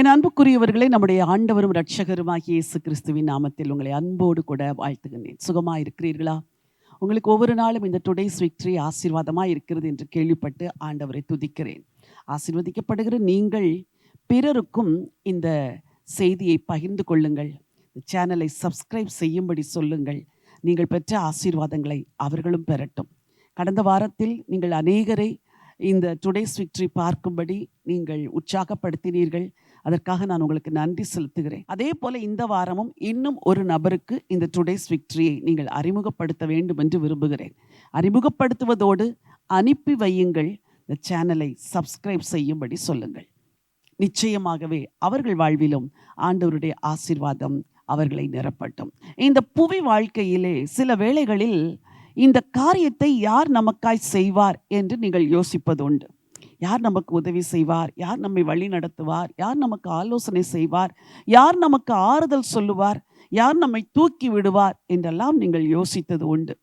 என் அன்புக்குரியவர்களே நம்முடைய ஆண்டவரும் ரட்சகருமாகிய இயேசு கிறிஸ்துவின் நாமத்தில் உங்களை அன்போடு கூட வாழ்த்துகின்றேன். சுகமாக இருக்கிறீர்களா உங்களுக்கு ஒவ்வொரு நாளும் இந்த டுடேஸ் விக்டரி ஆசீர்வாதமாக இருக்கிறது என்று கேள்விப்பட்டு ஆண்டவரை துதிக்கிறேன். ஆசீர்வதிக்கப்படுகிற நீங்கள் பிறருக்கும் இந்த செய்தியை பகிர்ந்து கொள்ளுங்கள். சேனலை சப்ஸ்கிரைப் செய்யும்படி சொல்லுங்கள். நீங்கள் பெற்ற ஆசீர்வாதங்களை அவர்களும் பெறட்டும். கடந்த வாரத்தில் நீங்கள் அநேகரை இந்த டுடேஸ் விக்டரி பார்க்கும்படி நீங்கள் உற்சாகப்படுத்தினீர்கள். அதற்காக நான் உங்களுக்கு நன்றி செலுத்துகிறேன். அதே போல இந்த வாரமும் இன்னும் ஒரு நபருக்கு இந்த டுடேஸ் விக்டரியை நீங்கள் அறிமுகப்படுத்த வேண்டும் என்று விரும்புகிறேன். அறிமுகப்படுத்துவதோடு அனுப்பி வையுங்கள். இந்த சேனலை சப்ஸ்கிரைப் செய்யும்படி சொல்லுங்கள். நிச்சயமாகவே அவர்கள் வாழ்விலும் ஆண்டவருடைய ஆசீர்வாதம் அவர்களை நிரப்பட்டும். இந்த புவி வாழ்க்கையிலே சில வேளைகளில் இந்த காரியத்தை யார் நமக்காய் செய்வார் என்று நீங்கள் யோசிப்பது உண்டு யார் நமக்கு உதவி செய்வார்? யார் நம்மை வழி நடத்துவார்? யார் நமக்கு ஆலோசனை செய்வார்? யார் நமக்கு ஆறுதல் சொல்லுவார்? யார் நம்மை தூக்கி விடுவார்? என்றெல்லாம் நீங்கள் யோசித்தது உண்டு.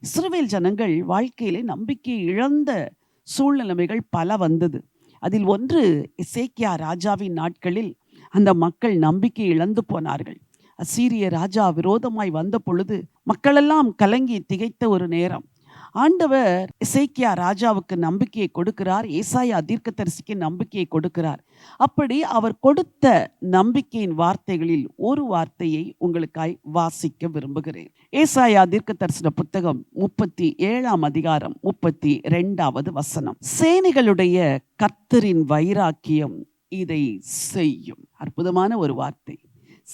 இஸ்ரேல் ஜனங்கள் வாழ்க்கையிலே நம்பிக்கை இழந்த சூழ்நிலைமைகள் பல வந்தது. அதில் ஒன்று இசேக்கியா ராஜாவின் நாட்களில் அந்த மக்கள் நம்பிக்கை இழந்து போனார்கள். அசீரிய ராஜா விரோதமாய் வந்த பொழுது மக்களெல்லாம் கலங்கி திகைத்த ஒரு நேரம். ஆண்டவர் இசைக்கியா ராஜாவுக்கு நம்பிக்கையை கொடுக்கிறார். ஏசாயா தீர்க்கதரிசிக்கு நம்பிக்கையை கொடுக்கிறார். அப்படி அவர் கொடுத்த நம்பிக்கையின் வார்த்தைகளில் ஒரு வார்த்தையை உங்களுக்காய் வாசிக்க விரும்புகிறேன். ஏசாயா தீர்க்கதரிசன புத்தகம் முப்பத்தி ஏழாம் அதிகாரம் முப்பத்தி ரெண்டாவது வசனம். சேனைகளுடைய கர்த்தரின் வைராக்கியம் இதை செய்யும். அற்புதமான ஒரு வார்த்தை.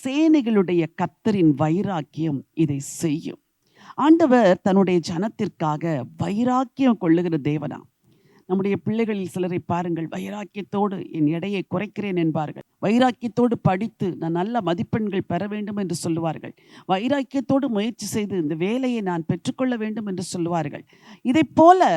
சேனைகளுடைய கத்தரின் வைராக்கியம் இதை செய்யும். ஆண்டவர் தன்னுடைய ஜனத்திற்காக வைராக்கியம் கொள்ளுகிற தேவனா? நம்முடைய பிள்ளைகளில் சிலரை பாருங்கள். வைராக்கியத்தோடு என் எடையை குறைக்கிறேன் என்பார்கள். வைராக்கியத்தோடு படித்து நான் நல்ல மதிப்பெண்கள் பெற வேண்டும் என்று சொல்லுவார்கள். வைராக்கியத்தோடு முயற்சி செய்து இந்த வேலையை நான் பெற்றுக்கொள்ள வேண்டும் என்று சொல்லுவார்கள். இதை போல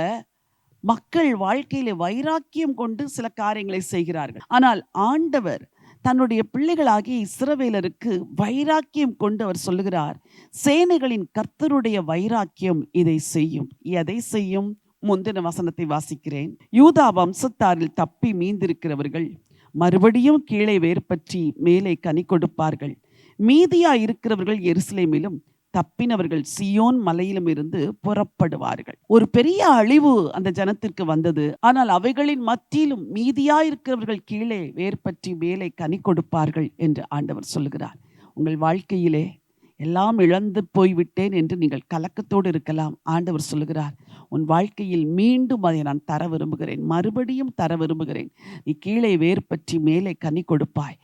மக்கள் வாழ்க்கையிலே வைராக்கியம் கொண்டு சில காரியங்களை செய்கிறார்கள். ஆனால் ஆண்டவர் தன்னுடைய பிள்ளைகளாகிய இஸ்ரவேலருக்கு வைராக்கியம் கொண்டு அவர் சொல்லுகிறார் சேனைகளின் கர்த்தருடைய வைராக்கியம் இதை செய்யும். எதை செய்யும்? முந்தின வசனத்தை வாசிக்கிறேன். யூதா வம்சத்தாரில் தப்பி மீந்திருக்கிறவர்கள் மறுபடியும் கீழே வேர்பற்றி மேலே கனி கொடுப்பார்கள். மீதியா இருக்கிறவர்கள் எருசலேமிலும் தப்பினவர்கள் சியோன் மலையிலும் இருந்து புறப்படுவார்கள். ஒரு பெரிய அழிவு அந்த ஜனத்திற்கு வந்தது. ஆனால் அவைகளின் மத்தியிலும் மீதியா இருக்கிறவர்கள் கீழே வேர்பற்றி மேலே கனி கொடுப்பார்கள் என்று ஆண்டவர் சொல்லுகிறார். உங்கள் வாழ்க்கையிலே எல்லாம் இழந்து போய்விட்டேன் என்று நீங்கள் கலக்கத்தோடு இருக்கலாம். ஆண்டவர் சொல்லுகிறார் உன் வாழ்க்கையில் மீண்டும் அதை நான் தர விரும்புகிறேன். மறுபடியும் தர விரும்புகிறேன். நீ கீழே வேர் பற்றி மேலே கனி கொடுப்பாய்.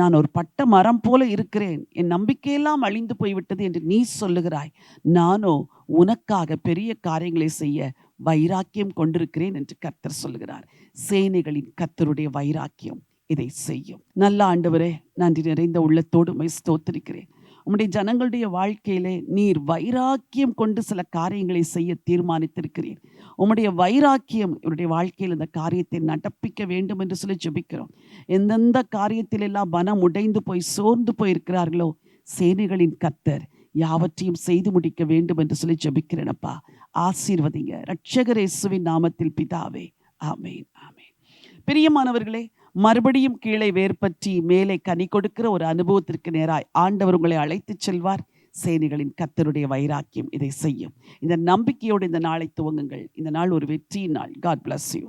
நான் ஒரு பட்ட மரம் போல இருக்கிறேன். என் நம்பிக்கையெல்லாம் அழிந்து போய்விட்டது என்று நீ சொல்லுகிறாய். நானோ உனக்காக பெரிய காரியங்களை செய்ய வைராக்கியம் கொண்டிருக்கிறேன் என்று கர்த்தர் சொல்லுகிறார். சேனைகளின் கர்த்தருடைய வைராக்கியம் இதை செய்யும். நல்ல ஆண்டவரே நன்றி நிறைந்த உள்ளத்தோடு மை ஸ்தோத்திருக்கிறேன். உம்முடைய ஜனங்களுடைய வாழ்க்கையிலே நீர் வைராக்கியம் கொண்டு சில காரியங்களை செய்ய தீர்மானித்திருக்கிறீர். உம்முடைய வைராக்கியம் இவருடைய வாழ்க்கையில் இந்த காரியத்தை நடப்பிக்க வேண்டும் என்று சொல்லி ஜெபிக்கிறோம். எந்தெந்த காரியத்திலெல்லாம் மனம் உடைந்து போய் சோர்ந்து போயிருக்கிறார்களோ சேனைகளின் கத்தர் யாவற்றையும் செய்து முடிக்க வேண்டும் என்று சொல்லி ஜெபிக்கிறேனப்பா. ஆசீர்வதிங்க. ரட்சகரேசுவின் நாமத்தில் பிதாவே. ஆமேன் ஆமேன். பிரியமானவர்களே மறுபடியும் கீழே வேர்பற்றி மேலே கனி கொடுக்கிற ஒரு அனுபவத்திற்கு நேராய் ஆண்டவர் உங்களை அழைத்துச் செல்வார். சேனைகளின் கத்தருடைய வைராக்கியம் இதை செய்யும். இந்த நம்பிக்கையோடு இந்த நாளை துவங்குங்கள். இந்த நாள் ஒரு வெற்றியின் நாள். God bless you